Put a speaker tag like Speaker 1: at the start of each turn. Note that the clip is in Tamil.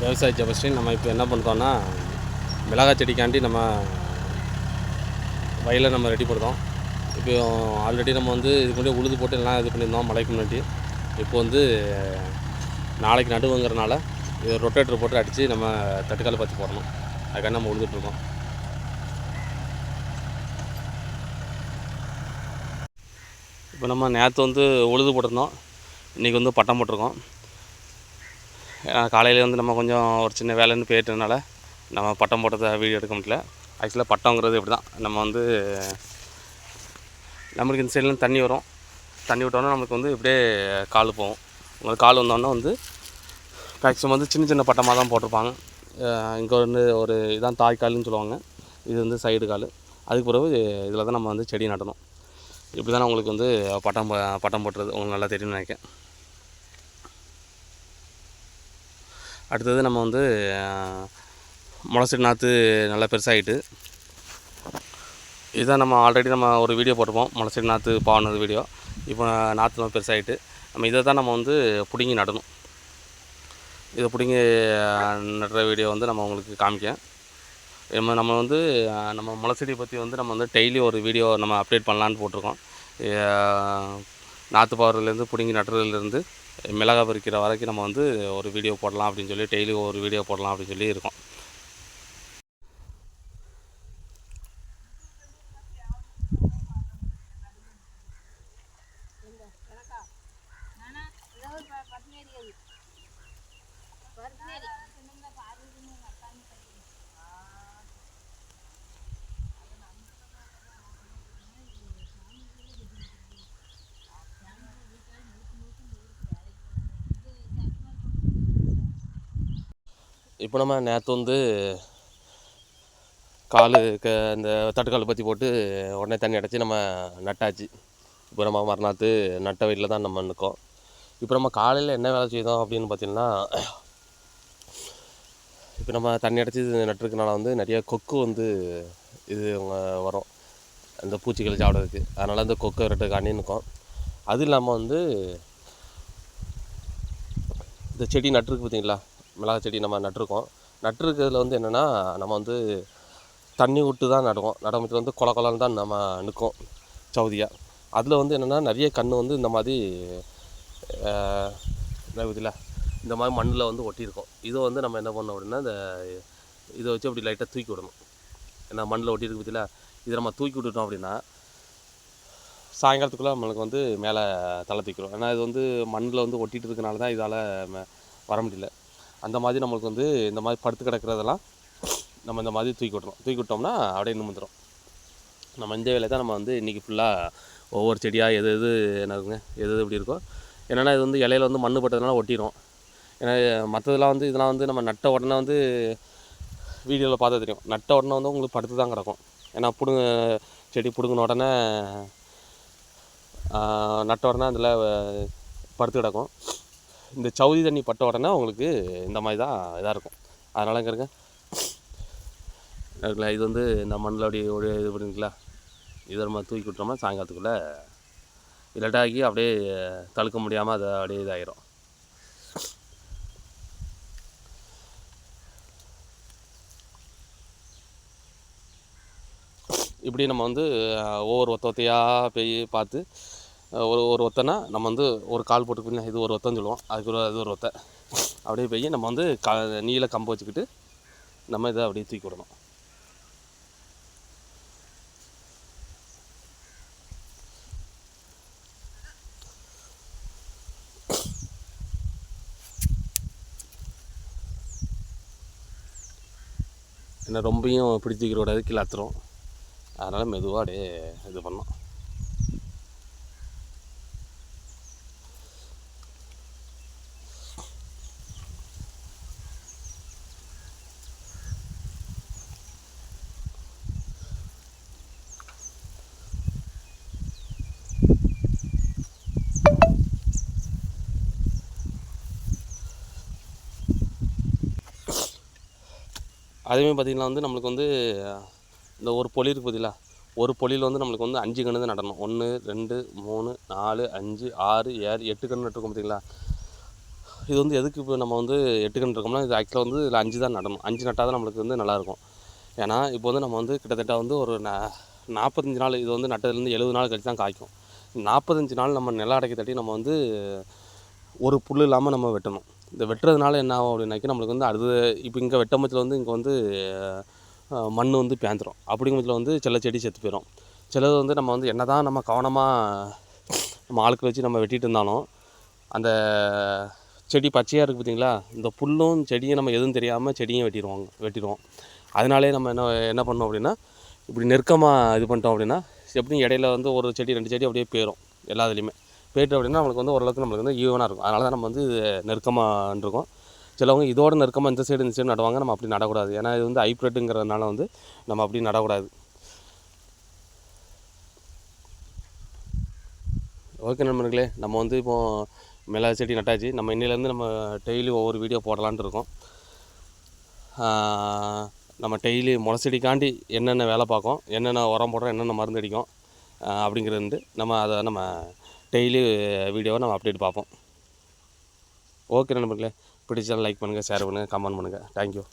Speaker 1: விவசாய ஜெபஸ்ரீ நம்ம இப்போ என்ன பண்ணுறோன்னா மிளகாய் செடிக்காண்டி நம்ம வயலை நம்ம ரெடி பண்ணுறோம். இப்போ ஆல்ரெடி நம்ம வந்து இதுக்கு முன்னாடி உழுது போட்டு எல்லாம் இது பண்ணியிருந்தோம் மழைக்கு முன்னாடி. இப்போ வந்து நாளைக்கு நடுவுங்கிறனால இது ரொட்டேட்டர் போட்டு அடித்து நம்ம தட்டுக்கால் பற்றி போடணும். அதுக்காக நம்ம உழுதுட்ருக்கோம் இப்போ நம்ம நேற்று வந்து உழுது போட்டிருந்தோம். இன்றைக்கி வந்து பட்டம் போட்டிருக்கோம். காலையில் வந்து நம்ம கொஞ்சம் ஒரு சின்ன வேலைன்னு போயிட்டதுனால நம்ம பட்டம் போட்டதை வீடியோ எடுக்க முடியல. ஆக்சுவலாக பட்டங்கிறது இப்படி தான் நம்ம வந்து நம்மளுக்கு இந்த சைட்லேருந்து தண்ணி வரும். தண்ணி விட்டோன்னா நமக்கு வந்து இப்படியே கால் போகும். உங்களுக்கு கால் வந்தோடனே வந்து மேக்ஸிமம் வந்து சின்ன சின்ன பட்டமாக தான் போட்டிருப்பாங்க. இங்கே வந்து ஒரு இதான் தாய் கால்னு சொல்லுவாங்க. இது வந்து சைடு கால். அதுக்கு பிறகு இதில் தான் நம்ம வந்து செடி நடணும் இப்படி தான் உங்களுக்கு வந்து பட்டம் ப- பட்டம் போட்டுறது உங்களுக்கு நல்லா தெரியும்னு நினைக்கிறேன். அடுத்தது நம்ம வந்து முளைச்சிட்டு நாற்று நல்லா பெருசாகிட்டு இதுதான் நம்ம ஆல்ரெடி நம்ம ஒரு வீடியோ போட்டிருப்போம் முளைச்சிட்டு நாற்று பாவனது வீடியோ இப்போ நாற்று நம்ம பெருசாகிட்டு நம்ம இதை தான் நம்ம வந்து பிடுங்கி நடணும். இதை பிடுங்கி நடுற வீடியோ வந்து நம்ம உங்களுக்கு காமிக்கேன் நம்ம நம்ம வந்து நம்ம முளச்செடியை பற்றி வந்து நம்ம வந்து டெய்லி ஒரு வீடியோ நம்ம அப்டேட் பண்ணலான்னு போட்டிருக்கோம். நாற்று பாவறதுலேருந்து பிடுங்கி நட்டுறதுலேருந்து மிளகா பறிக்கிற வரைக்கும் நம்ம வந்து ஒரு வீடியோ போடலாம் அப்படின்னு சொல்லி டெய்லி ஒரு வீடியோ போடலாம் அப்படின்னு சொல்லி இருக்கோம். இப்போ நம்ம நேற்று வந்து காலு க இந்த தட்டுக்கால் பற்றி போட்டு உடனே தண்ணி அடைச்சி நம்ம நட்டாச்சு. இப்போ நம்ம மறுநாத்து நட்ட வீட்டில் தான் நம்ம நிற்கோம் இப்போ நம்ம காலையில் என்ன வேலை செய்தோம் அப்படின்னு பார்த்தீங்கன்னா இப்போ நம்ம தண்ணி அடைச்சி இது நட்டுருக்கனால வந்து நிறைய கொக்கு வந்து இது வரும். அந்த பூச்சிகள் சாப்பிட்றதுக்கு. அதனால் அந்த கொக்கு விரட்டுக்காண்டி நிற்கும் அது இல்லாமல் வந்து இந்த செடி நட்டுருக்கு பார்த்தீங்களா மிளகா செடி நம்ம நட்டிருக்கோம். நட்டிருக்கிறதுல வந்து என்னென்னா நம்ம வந்து தண்ணி விட்டு தான் நடுவோம். நடமத்தில் வந்து கொல கொலன்னு தான் நம்ம நிற்கும் சவுதியாக அதில் வந்து என்னென்னா நிறைய கன்று வந்து இந்த மாதிரி ஆஹ், இந்த மாதிரி மண்ணில் வந்து ஒட்டியிருக்கும். இதை வந்து நம்ம என்ன பண்ணோம் அப்படின்னா இந்த இதை வச்சு அப்படி லைட்டாக தூக்கி விடணும். ஏன்னா மண்ணில் ஒட்டியிருக்கு பார்த்தீங்களா இதை நம்ம தூக்கி விட்டுட்டோம் அப்படின்னா சாயங்காலத்துக்குள்ளே நம்மளுக்கு வந்து மேலே தலை தூக்கிடும். ஏன்னா இது வந்து மண்ணில் வந்து ஒட்டிகிட்டு இருக்கனால தான் இதால் வர முடியல. அந்த மாதிரி நம்மளுக்கு வந்து இந்த மாதிரி படுத்து கிடக்கிறதெல்லாம் நம்ம இந்த மாதிரி தூக்கி விட்றோம் தூக்கி விட்டோம்னா அப்படியே நிமிந்துடும் நம்ம இந்த வேலையை தான் நம்ம வந்து இன்றைக்கி ஃபுல்லாக ஒவ்வொரு செடியாக எது எது என்னதுங்க எது எது இப்படி இருக்கோ. என்னென்னா இது வந்து இலையில வந்து மண்ணு பட்டதுனால ஒட்டிடும் ஏன்னா மற்றதெல்லாம் வந்து இதெல்லாம் வந்து நம்ம நட்ட உடனே வந்து வீடியோவில் பார்த்தா தெரியும். நட்ட உடனே வந்து உங்களுக்கு படுத்து தான் கிடக்கும். ஏன்னா பிடுங்க செடி பிடுங்கின உடனே நட்ட உடனே அதில் படுத்து கிடக்கும். இந்த சவுதி தண்ணி பட்ட உடனே உங்களுக்கு இந்த மாதிரி தான் இதாக இருக்கும். அதனால இங்கே இருங்க. இருக்குல்ல இது வந்து இந்த மண்ணில் அப்படி ஒரு இது பண்ணுங்களா இதை நம்ம தூக்கி விட்டோம்னா சாயங்காலத்துக்குள்ளே இலட்டாக்கி அப்படியே தடுக்க முடியாமல் அது அப்படியே இதாயிரும். இப்படி நம்ம வந்து ஒவ்வொரு ஒத்த ஒத்தையாக போய் பார்த்து ஒரு ஒரு ஒத்தனை நம்ம வந்து ஒரு கால் போட்டு பின்ன இது ஒரு ஒத்தன்னு சொல்லுவோம். அதுக்கு ஒரு அது ஒரு ஒத்தை. அப்படியே போய் நம்ம வந்து க நீல கம்பு வச்சுக்கிட்டு நம்ம இதை அப்படியே தூக்கி விடணும். என்ன ரொம்பையும் பிடிச்சிக்கிற கூடாது. கீழே அத்துறோம். அதனால் மெதுவாக அப்படியே இது பண்ணோம் அதேமாதிரி பார்த்திங்கன்னா வந்து நம்மளுக்கு வந்து இந்த ஒரு பொலி இருக்குது பார்த்தீங்களா ஒரு பொலியில் வந்து நம்மளுக்கு வந்து அஞ்சு கன்று தான் நடணும். ஒன்று ரெண்டு மூணு நாலு அஞ்சு ஆறு ஏழு எட்டு கன்று நட்டுருக்கோம் பார்த்தீங்களா இது வந்து எதுக்கு இப்போ நம்ம வந்து எட்டு கன்று இருக்கோம்னா இது ஆக்சுவலாக வந்து இதில் அஞ்சு தான் நடணும். அஞ்சு நட்டால் தான் நம்மளுக்கு வந்து நல்லாயிருக்கும். ஏன்னா இப்போ வந்து நம்ம வந்து கிட்டத்தட்ட வந்து ஒரு நா நாற்பத்தஞ்சு நாள் இது வந்து நட்டதுலேருந்து எழுபது நாள் கழிச்சு தான் காய்க்கும். நாற்பத்தஞ்சு நாள் நம்ம நில அடைக்க தட்டி நம்ம வந்து ஒரு புல் இல்லாமல் நம்ம வெட்டணும். இந்த வெட்டுறதுனால என்ன ஆகும் அப்படின்னாக்கி நம்மளுக்கு வந்து அடுத்தது இப்போ இங்கே வெட்டமத்தில் வந்து இங்கே வந்து மண் வந்து பேந்துரும். அப்படிங்கும்போது வந்து சில செடி செத்து போயிடும் சிலது வந்து நம்ம வந்து என்ன தான் நம்ம கவனமாக நம்ம ஆட்கள் வச்சு நம்ம வெட்டிட்டு இருந்தாலும் அந்த செடி பச்சையாக இருக்குது பார்த்தீங்களா? இந்த புல்லும் செடியும் நம்ம எதுவும் தெரியாமல் செடியும் வெட்டிடுவாங்க வெட்டிடுவோம். அதனாலே நம்ம என்ன என்ன பண்ணோம் அப்படின்னா இப்படி நெருக்கமாக இது பண்ணிட்டோம் அப்படின்னா எப்படியும் இடையில வந்து ஒரு செடி ரெண்டு செடி அப்படியே போயிடும் எல்லாத்துலேயுமே. போயிட்டு அப்படின்னா நம்மளுக்கு வந்து ஓரளவுக்கு நம்மளுக்கு வந்து ஈவனாக இருக்கும். அதனால தான் நம்ம வந்து நெருக்கமாக இருக்கோம் சிலவங்க இதோட நெருக்கமாக இந்த சைடு இந்த சைடு நடுவாங்க நம்ம அப்படி நடக்கூடாது. ஏன்னா இது வந்து ஹைப்ரிட்டுங்கிறதுனால வந்து நம்ம அப்படி நடக்கூடாது. ஓகே நண்பர்களே நம்ம வந்து இப்போது மிளகு செடி நட்டாச்சு. நம்ம இன்னிலேருந்து நம்ம டெய்லி ஒவ்வொரு வீடியோ போடலான்ட்டு இருக்கோம். நம்ம டெய்லி முளை செடிக்காண்டி என்னென்ன வேலை பார்க்கோம் என்னென்ன உரம் போடுறோம் என்னென்ன மருந்து அடிக்கும் அப்படிங்கிறது வந்து நம்ம அதை நம்ம டெய்லி வீடியோவை நம்ம அப்டேட் பார்ப்போம். ஓகே நண்பர்களே பிடிச்சா லைக் பண்ணுங்கள் ஷேர் பண்ணுங்கள் கமெண்ட் பண்ணுங்கள் தேங்க்யூ